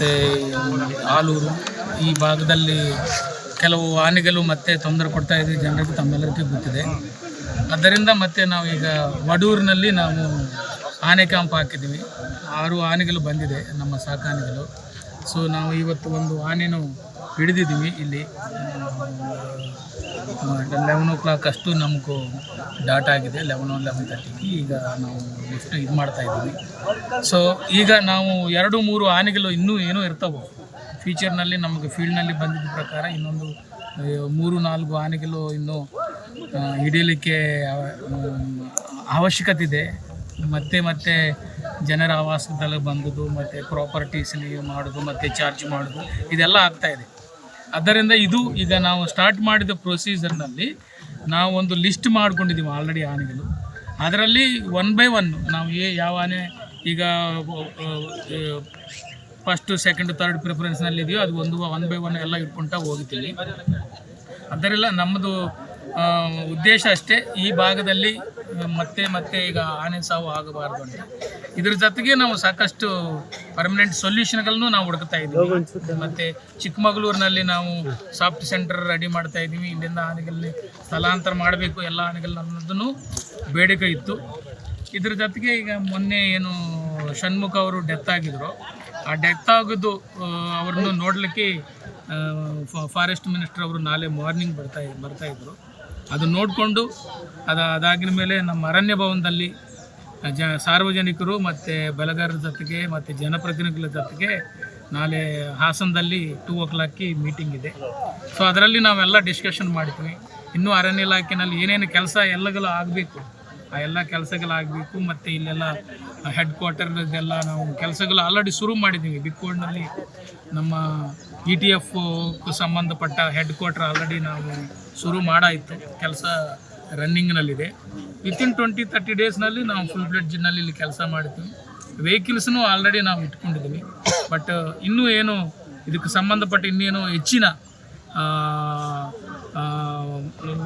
ಮತ್ತು ಆಲೂರು ಈ ಭಾಗದಲ್ಲಿ ಕೆಲವು ಆನೆಗಳು ಮತ್ತೆ ತೊಂದರೆ ಕೊಡ್ತಾ ಇದೆ. ಜನರಿಗೆ ತಮ್ಮೆಲ್ಲರಿಗೂ ಗೊತ್ತಿದೆ. ಅದರಿಂದ ಮತ್ತೆ ನಾವು ಈಗ ವಡೂರಿನಲ್ಲಿ ನಾವು ಆನೆ ಕ್ಯಾಂಪ್ ಹಾಕಿದ್ದೀವಿ. ಆರು ಆನೆಗಳು ಬಂದಿದೆ ನಮ್ಮ ಸಾಕಾನೆಗಳು ಸೊ ನಾವು ಇವತ್ತು ಒಂದು ಆನೆನೂ ಹಿಡಿದಿದ್ದೀವಿ ಇಲ್ಲಿ. ಲೆವೆನ್ ಓ ಕ್ಲಾಕ್ ಅಷ್ಟು ನಮಗೂ ಡಾಟ್ ಆಗಿದೆ ಲೆವೆನ್ ಲೆವೆನ್ ತರ್ಟಿಗೆ ಈಗ ನಾವು ಲಿಫ್ಟ್ ಇದು ಮಾಡ್ತಾ ಇದ್ದೀವಿ. ಸೊ ಈಗ ನಾವು ಎರಡು, ಮೂರು ಆನೆಗಳು ಇನ್ನೂ ಏನೂ ಇರ್ತವೋ ಫ್ಯೂಚರ್ನಲ್ಲಿ ನಮಗೆ ಫೀಲ್ಡ್ನಲ್ಲಿ ಬಂದಿದ್ದ ಪ್ರಕಾರ ಇನ್ನೊಂದು ಮೂರು, ನಾಲ್ಕು ಆನೆಗಳು ಇನ್ನೂ ಹಿಡಿಯಲಿಕ್ಕೆ ಅವಶ್ಯಕತೆ ಇದೆ. ಮತ್ತೆ ಮತ್ತೆ ಜನರ ಆವಾಸದಲ್ಲಿ ಬಂದದ್ದು, ಮತ್ತು ಪ್ರಾಪರ್ಟೀಸ್ ಮಾಡೋದು, ಮತ್ತು ಚಾರ್ಜ್ ಮಾಡೋದು, ಇದೆಲ್ಲ ಆಗ್ತಾಯಿದೆ ಅದರಿಂದ ಇದು ಈಗ ನಾವು ಸ್ಟಾರ್ಟ್ ಮಾಡಿದ ಪ್ರೊಸೀಜರ್ನಲ್ಲಿ ನಾವು ಒಂದು ಲಿಸ್ಟ್ ಮಾಡ್ಕೊಂಡಿದ್ದೀವಿ ಆಲ್ರೆಡಿ ಆನೆಗಳು. ಅದರಲ್ಲಿ ಒನ್ ಬೈ ಒನ್ ನಾವು ಏ ಯಾವ ಆನೆ ಈಗ ಫಸ್ಟು ಸೆಕೆಂಡ್ ಥರ್ಡ್ ಪ್ರಿಫರೆನ್ಸ್ನಲ್ಲಿ ಇದೆಯೋ ಅದು ಒಂದು ಒನ್ ಬೈ ಒನ್ ಎಲ್ಲ ಇಟ್ಕೊಳ್ತಾ ಹೋಗ್ತೀವಿ. ಅದರೆಲ್ಲ ನಮ್ಮದು ಉದ್ದೇಶ ಅಷ್ಟೇ. ಈ ಭಾಗದಲ್ಲಿ ಮತ್ತೆ ಮತ್ತೆ ಈಗ ಆನೆ ಸಾವು ಆಗಬಾರ್ದು ಅಂತ. ಇದ್ರ ಜೊತೆಗೆ ನಾವು ಸಾಕಷ್ಟು ಪರ್ಮನೆಂಟ್ ಸೊಲ್ಯೂಷನ್ಗಳನ್ನು ನಾವು ಹುಡುಕ್ತಾ ಇದ್ದೀವಿ. ಮತ್ತೆ ಚಿಕ್ಕಮಗಳೂರಿನಲ್ಲಿ ನಾವು ಸಾಫ್ಟ್ ಸೆಂಟರ್ ರೆಡಿ ಮಾಡ್ತಾ ಇದ್ದೀವಿ. ಇಲ್ಲಿಂದ ಆನೆಗಳಲ್ಲಿ ಸ್ಥಳಾಂತರ ಮಾಡಬೇಕು. ಎಲ್ಲ ಆನೆಗಳನ್ನ ಅನ್ನೋದನ್ನು ಬೇಡಿಕೆ ಇತ್ತು. ಇದ್ರ ಜೊತೆಗೆ ಈಗ ಮೊನ್ನೆ ಏನು ಷಣ್ಮುಖ ಅವರು ಡೆತ್ ಆಗಿದ್ರು. ಆ ಡೆತ್ ಆಗೋದು ಅವ್ರನ್ನು ನೋಡಲಿಕ್ಕೆ ಫಾರೆಸ್ಟ್ ಮಿನಿಸ್ಟರ್ ಅವರು ನಾಳೆ ಮಾರ್ನಿಂಗ್ ಬರ್ತಾ ಬರ್ತಾ ಇದ್ರು ಅದು ನೋಡಿಕೊಂಡು ಅದು ಅದಾಗಿನ ಮೇಲೆ ನಮ್ಮ ಅರಣ್ಯ ಭವನದಲ್ಲಿ ಜ, ಸಾರ್ವಜನಿಕರು ಮತ್ತು ಬೆಳೆಗಾರರ ಜೊತೆಗೆ ಮತ್ತು ಜನಪ್ರತಿನಿಧಿಗಳ ಜೊತೆಗೆ ನಾಳೆ ಹಾಸನದಲ್ಲಿ ಟೂ ಓ ಕ್ಲಾಕಿ ಮೀಟಿಂಗ್ ಇದೆ. ಸೊ ಅದರಲ್ಲಿ ನಾವೆಲ್ಲ ಡಿಸ್ಕಷನ್ ಮಾಡ್ತೀವಿ. ಇನ್ನೂ ಅರಣ್ಯ ಇಲಾಖೆಯಲ್ಲಿ ಏನೇನು ಕೆಲಸ ಎಲ್ಲಗಳು ಆಗಬೇಕು. ಆ ಎಲ್ಲ ಕೆಲಸಗಳಾಗಬೇಕು, ಮತ್ತು ಇಲ್ಲೆಲ್ಲ ಹೆಡ್ ಕ್ವಾರ್ಟರ್ದೆಲ್ಲ ನಾವು ಕೆಲಸಗಳು ಆಲ್ರೆಡಿ ಶುರು ಮಾಡಿದ್ದೀವಿ. ಬಿಕ್ಕೋಡ್ನಲ್ಲಿ ನಮ್ಮ ಇ ಟಿ ಎಫ್ ಸಂಬಂಧಪಟ್ಟ ಹೆಡ್ ಕ್ವಾರ್ಟರ್ ಆಲ್ರೆಡಿ ನಾವು ಶುರು ಮಾಡಾಯಿತು. ಕೆಲಸ ರನ್ನಿಂಗ್ನಲ್ಲಿದೆ ವಿತಿನ್ ಟ್ವೆಂಟಿ ತರ್ಟಿ ಡೇಸ್ನಲ್ಲಿ ನಾವು ಫುಲ್ ಬ್ಲೆಡ್ಜ್ನಲ್ಲಿ ಇಲ್ಲಿ ಕೆಲಸ ಮಾಡ್ತೀವಿ ವೆಹಿಕಲ್ಸ್ನೂ ಆಲ್ರೆಡಿ ನಾವು ಇಟ್ಕೊಂಡಿದ್ದೀವಿ. ಬಟ್ ಇನ್ನೂ ಏನು, ಇದಕ್ಕೆ ಸಂಬಂಧಪಟ್ಟ ಇನ್ನೇನು ಹೆಚ್ಚಿನ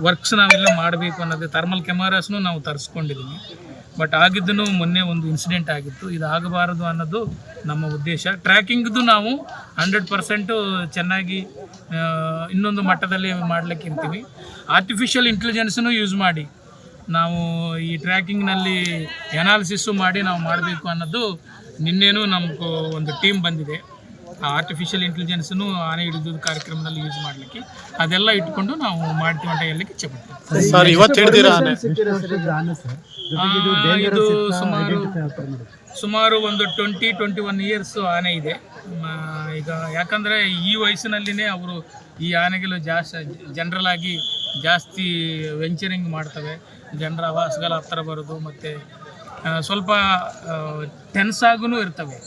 ವರ್ಕ್ಸ್ ನಾವೆಲ್ಲ ಮಾಡಬೇಕು ಅನ್ನೋದು ಥರ್ಮಲ್ ಕೆಮಾರಾಸ್ನು ನಾವು ತರಿಸ್ಕೊಂಡಿದ್ದೀವಿ ಬಟ್ ಆಗಿದ್ದನ್ನು ಮೊನ್ನೆ ಒಂದು ಇನ್ಸಿಡೆಂಟ್ ಆಗಿತ್ತು. ಇದು ಆಗಬಾರದು ಅನ್ನೋದು ನಮ್ಮ ಉದ್ದೇಶ. ಟ್ರ್ಯಾಕಿಂಗ್ದು ನಾವು ಹಂಡ್ರೆಡ್ ಪರ್ಸೆಂಟು ಚೆನ್ನಾಗಿ ಇನ್ನೊಂದು ಮಟ್ಟದಲ್ಲಿ ಮಾಡಲಿಕ್ಕೆ ಇರ್ತೀವಿ. ಆರ್ಟಿಫಿಷಿಯಲ್ ಇಂಟೆಲಿಜೆನ್ಸನ್ನು ಯೂಸ್ ಮಾಡಿ ನಾವು ಈ ಟ್ರ್ಯಾಕಿಂಗ್ನಲ್ಲಿ ಎನಾಲಿಸಿಸ್ಸು ಮಾಡಿ ನಾವು ಮಾಡಬೇಕು ಅನ್ನೋದು ನಿನ್ನೇನು ನಮಗೂ ಒಂದು ಟೀಮ್ ಬಂದಿದೆ. ಆರ್ಟಿಫಿಷಿಯಲ್ ಇಂಟೆಲಿಜೆನ್ಸನ್ನು ಆನೆ ಹಿಡಿದ ಕಾರ್ಯಕ್ರಮದಲ್ಲಿ ಯೂಸ್ ಮಾಡಲಿಕ್ಕೆ ಅದೆಲ್ಲ ಇಟ್ಕೊಂಡು ನಾವು ಮಾಡ್ತೀವಿ ಅಂತ ಹೇಳಲಿಕ್ಕೆ ಇಚ್ಛೆ ಪಡ್ತೀವಿ ಸರ್ ಇವತ್ತು ಹಿಡ್ದಿರ ಆನೆ? ಇದು ಸುಮಾರು ಸುಮಾರು ಒಂದು ಟ್ವೆಂಟಿ ಟ್ವೆಂಟಿ ಒನ್ ಇಯರ್ಸ್ ಆನೆ ಇದೆ. ಈಗ ಯಾಕಂದರೆ ಈ ವಯಸ್ಸಿನಲ್ಲಿನೇ ಅವರು ಈ ಆನೆಗಳು ಜಾಸ್ತಿ ಜನರಲ್ ಆಗಿ ಜಾಸ್ತಿ ವೆಂಚರಿಂಗ್ ಮಾಡ್ತವೆ. ಜನರ ಆವಾಸಗಳ ಹತ್ತಿರ ಬರೋದು ಮತ್ತು ಸ್ವಲ್ಪ ಟೆನ್ಸ್ ಆಗೂ ಇರ್ತವೆ.